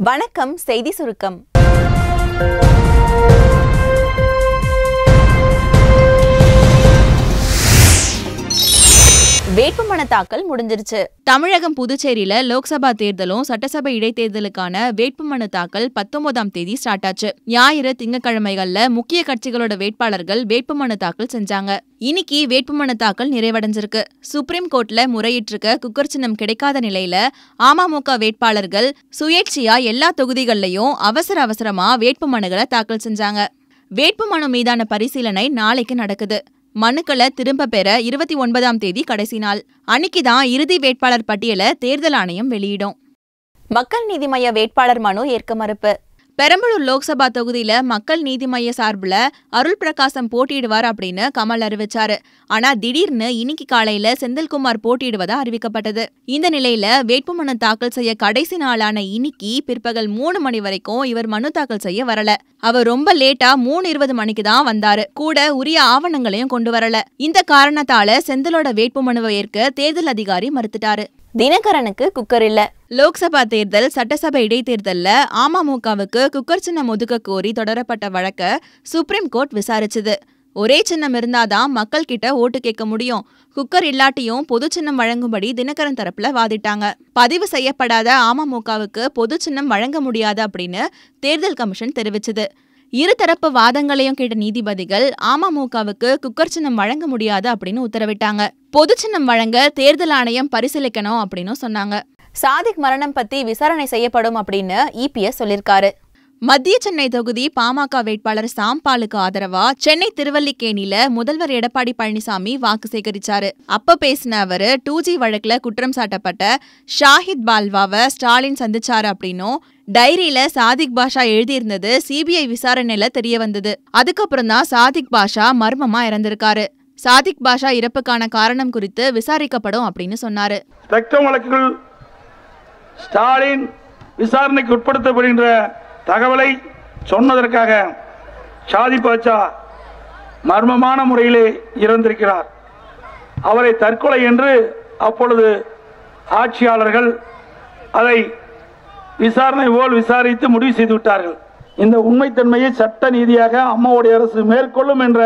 வணக்கம் செய்தி சுருக்கம். வேட்புமனு தாக்கல் முடிஞ்சிருச்சு. தமிழகம் புதுச்சேரியில லோக்சபா தேர்தலும் சட்டசபை இடைத்தேர்தலுக்கான வேட்புமனு தாக்கல் பத்தொன்பதாம் தேதி ஸ்டார்ட் ஆச்சு. ஞாயிறு திங்கட்கிழமைகள்ல முக்கிய கட்சிகளோட வேட்பாளர்கள் வேட்புமனு தாக்கல் செஞ்சாங்க. இன்னைக்கு வேட்புமனு தாக்கல் நிறைவடைஞ்சிருக்கு. சுப்ரீம் கோர்ட்ல முறையிட்டிருக்க குக்கர் சின்னம் கிடைக்காத நிலையில அமமுக வேட்பாளர்கள் சுயேட்சையா எல்லா தொகுதிகள்லயும் அவசர அவசரமா வேட்புமனுகளை தாக்கல் செஞ்சாங்க. வேட்புமனு மீதான பரிசீலனை நாளைக்கு நடக்குது. மனுக்களை திரும்ப பெற இருபத்தி ஒன்பதாம் தேதி கடைசி நாள். அன்னைக்கு தான் இறுதி வேட்பாளர் பட்டியலை தேர்தல் ஆணையம் வெளியிடும். மக்கள் நீதி மய்ய வேட்பாளர் மனு ஏற்க மறுப்பு. பெரம்பலூர் லோக்சபா தொகுதியில மக்கள் நீதி மைய சார்பில் அருள் பிரகாசம் போட்டியிடுவார் அப்படின்னு கமல் அறிவிச்சாரு. ஆனா திடீர்னு இன்னைக்கு காலையில செந்தில்குமார் போட்டியிடுவதா அறிவிக்கப்பட்டது. இந்த நிலையில வேட்புமனு தாக்கல் செய்ய கடைசி நாளான இன்னைக்கு பிற்பகல் மூணு மணி வரைக்கும் இவர் மனு தாக்கல் செய்ய வரல. அவர் ரொம்ப லேட்டா மூணு இருபது மணிக்கு தான் வந்தாரு. கூட உரிய ஆவணங்களையும் கொண்டு வரல. இந்த காரணத்தால செந்திலோட வேட்புமனுவை ஏற்க தேர்தல் அதிகாரி மறுத்துட்டாரு. தினகரனுக்கு குக்கர் இல்ல. லோக்சபா தேர்தல் சட்டசபை இடைத்தேர்தல்ல அமமுகவுக்கு குக்கர் சின்னம் ஒதுக்க கோரி தொடரப்பட்ட வழக்க சுப்ரீம் கோர்ட் விசாரிச்சுது. ஒரே சின்னம் இருந்தாதான் மக்கள் கிட்ட ஓட்டு கேட்க முடியும். குக்கர் இல்லாட்டியும் பொது சின்னம் வழங்கும்படி தினகரன் தரப்புல வாதிட்டாங்க. பதிவு செய்யப்படாத அமமுகவுக்கு பொது சின்னம் வழங்க முடியாது அப்படின்னு தேர்தல் கமிஷன் தெரிவிச்சது. இருதரப்பு வாதங்களையும் கேட்ட நீதிபதிகள் அமமுகவுக்கு குக்கர் சின்னம் வழங்க முடியாது அப்படின்னு உத்தரவிட்டாங்க. பொது சின்னம் வழங்க தேர்தல் ஆணையம் பரிசீலிக்கணும் அப்படின்னு சொன்னாங்க. சாதிக் மரணம் பத்தி விசாரணை செய்யப்படும் அப்படின்னு இபிஎஸ் சொல்லிருக்காரு. மத்திய சென்னை தொகுதி பாமக வேட்பாளர் சாம்பாலுக்கு ஆதரவா சென்னை திருவல்லிக்கேணியில முதல்வர் எடப்பாடி பழனிசாமி வாக்கு சேகரிச்சாரு. அப்ப பேசின அவரு டூ ஜி வழக்குல குற்றம் சாட்டப்பட்ட ஷாஹித் பால்வாவை ஸ்டாலின் சந்திச்சாரு அப்படின்னும் டைரியில சாதிக் பாஷா எழுதியிருந்தது சிபிஐ விசாரணையில தெரிய வந்தது. அதுக்கப்புறம் தான் சாதிக் பாஷா மர்மமா இறந்திருக்காரு. சாதிக் பாஷா இறப்புக்கான காரணம் குறித்து விசாரிக்கப்படும் அப்படின்னு சொன்னாரு. ஸ்பெக்ட்ரம் வழக்குகள் ஸ்டாலின் விசாரணைக்கு உட்படுத்தப்படுகின்ற தகவலை சொன்னதற்காக ஷாதி பாட்சா மர்மமான முறையிலே இறந்திருக்கிறார். அவரை தற்கொலை என்று அப்பொழுது ஆட்சியாளர்கள் அதை விசாரணை போல் விசாரித்து முடிவு செய்து விட்டார்கள். இந்த உண்மைத்தன்மையை சட்ட நீதியாக அம்மாவுடைய அரசு மேற்கொள்ளும் என்ற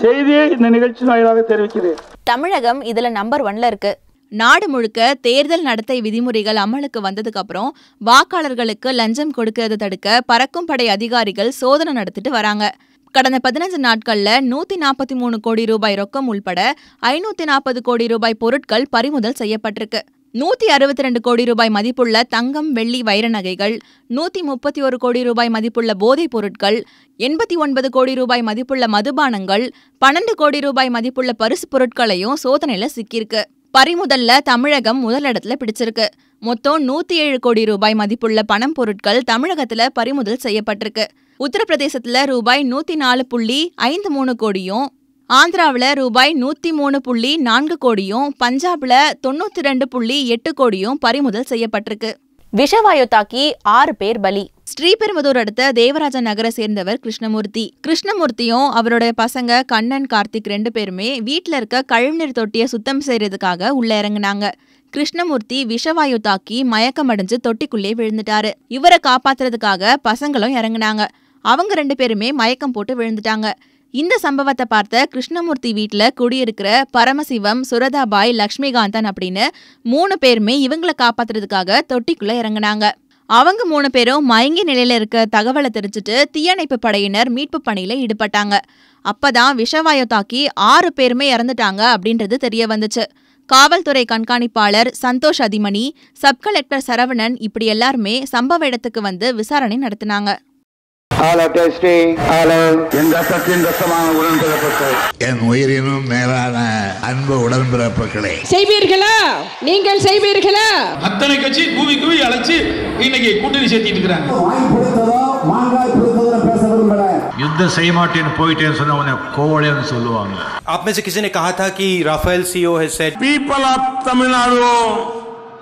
செய்தியை இந்த நிகழ்ச்சி வாயிலாக தெரிவிக்கிறேன். தமிழகம் இதுல நம்பர் ஒன்ல இருக்கு. நாடு முழுக்க தேர்தல் நடத்தை விதிமுறைகள் அமலுக்கு வந்ததுக்கு அப்புறம் வாக்காளர்களுக்கு லஞ்சம் கொடுக்கறதை தடுக்க பறக்கும் படை அதிகாரிகள் சோதனை நடத்திட்டு வராங்க. கடந்த பதினஞ்சு நாட்கள்ல நூத்தி நாற்பத்தி மூணு கோடி ரூபாய் ரொக்கம் உள்பட ஐநூத்தி நாற்பது கோடி ரூபாய் பொருட்கள் பறிமுதல் செய்யப்பட்டிருக்கு. நூத்தி அறுபத்தி ரெண்டு கோடி ரூபாய் மதிப்புள்ள தங்கம் வெள்ளி வைர நகைகள் நூத்தி முப்பத்தி ஒரு கோடி ரூபாய் மதிப்புள்ள போதைப் பொருட்கள் எண்பத்தி ஒன்பது கோடி ரூபாய் மதிப்புள்ள மதுபானங்கள் பன்னெண்டு கோடி ரூபாய் மதிப்புள்ள பரிசு பொருட்களையும் சோதனையில சிக்கியிருக்கு. பறிமுதல்ல தமிழகம் முதலிடத்துல பிடிச்சிருக்கு. மொத்தம் நூத்தி ஏழு கோடி ரூபாய் மதிப்புள்ள பணம் பொருட்கள் தமிழகத்துல பறிமுதல் செய்யப்பட்டிருக்கு. உத்தரப்பிரதேசத்துல ரூபாய் நூத்தி நாலு புள்ளி ஐந்து மூணு கோடியும் ஆந்திராவில் ரூபாய் நூத்தி மூணு புள்ளி நான்கு கோடியும் பஞ்சாப்ல தொண்ணூத்தி ரெண்டு புள்ளி எட்டு கோடியும் பறிமுதல் செய்யப்பட்டிருக்கு. விஷவாயு தாக்கி ஆறு பேர் பலி. ஸ்ரீபெரும்புதூர் அடுத்த தேவராஜ நகரை சேர்ந்தவர் கிருஷ்ணமூர்த்தி. கிருஷ்ணமூர்த்தியும் அவரோட பசங்க கண்ணன் கார்த்திக் ரெண்டு பேருமே வீட்ல இருக்க கழிவுநீர் தொட்டியை சுத்தம் செய்யறதுக்காக உள்ள இறங்குனாங்க. கிருஷ்ணமூர்த்தி விஷவாயு தாக்கி மயக்கமடைஞ்சு தொட்டிக்குள்ளே விழுந்துட்டாரு. இவரை காப்பாத்துறதுக்காக பசங்களும் இறங்குனாங்க. அவங்க ரெண்டு பேருமே மயக்கம் போட்டு விழுந்துட்டாங்க. இந்த சம்பவத்தை பார்த்த கிருஷ்ணமூர்த்தி வீட்டில் குடியிருக்கிற பரமசிவம் சுரதாபாய் லக்ஷ்மிகாந்தன் அப்படின்னு மூணு பேருமே இவங்களை காப்பாத்துறதுக்காக தொட்டிக்குள்ள இறங்குனாங்க. அவங்க மூணு பேரும் மயங்கி நிலையில இருக்க தகவலை தெரிஞ்சுட்டு தீயணைப்பு படையினர் மீட்பு பணியில ஈடுபட்டாங்க. அப்பதான் விஷவாயு தாக்கி ஆறு பேருமே இறந்துட்டாங்க அப்படின்றது தெரிய வந்துச்சு. காவல்துறை கண்காணிப்பாளர் சந்தோஷ் அதிமணி சப் கலெக்டர் சரவணன் இப்படி எல்லாருமே சம்பவ இடத்துக்கு வந்து விசாரணை நடத்தினாங்க. Hello, testing. Hello. என் ரத்தத்தின் ரத்தமான உடன்பிறப்பட்டு என் உயிரினும் மேலான அன்பு உடன்பிறப்புகளே செய்வீர்களா நீங்கள் செய்வீர்களா அத்தனை கட்சி கூவி கூவி அழைச்சு இன்னைக்கு கூட்டணி சேர்த்திட்டு இருக்கிறாங்க வாய் பிடித்ததோ மாங்காய் பிடித்ததோ பேச விரும்புகிறேன் யுத்தம் செய்ய மாட்டேன்னு போயிட்டேன்னு சொன்ன உடனே கோவலைன்னு சொல்லுவாங்க आप में से किसी ने कहा था कि Rafale CEO has said people of Tamil Nadu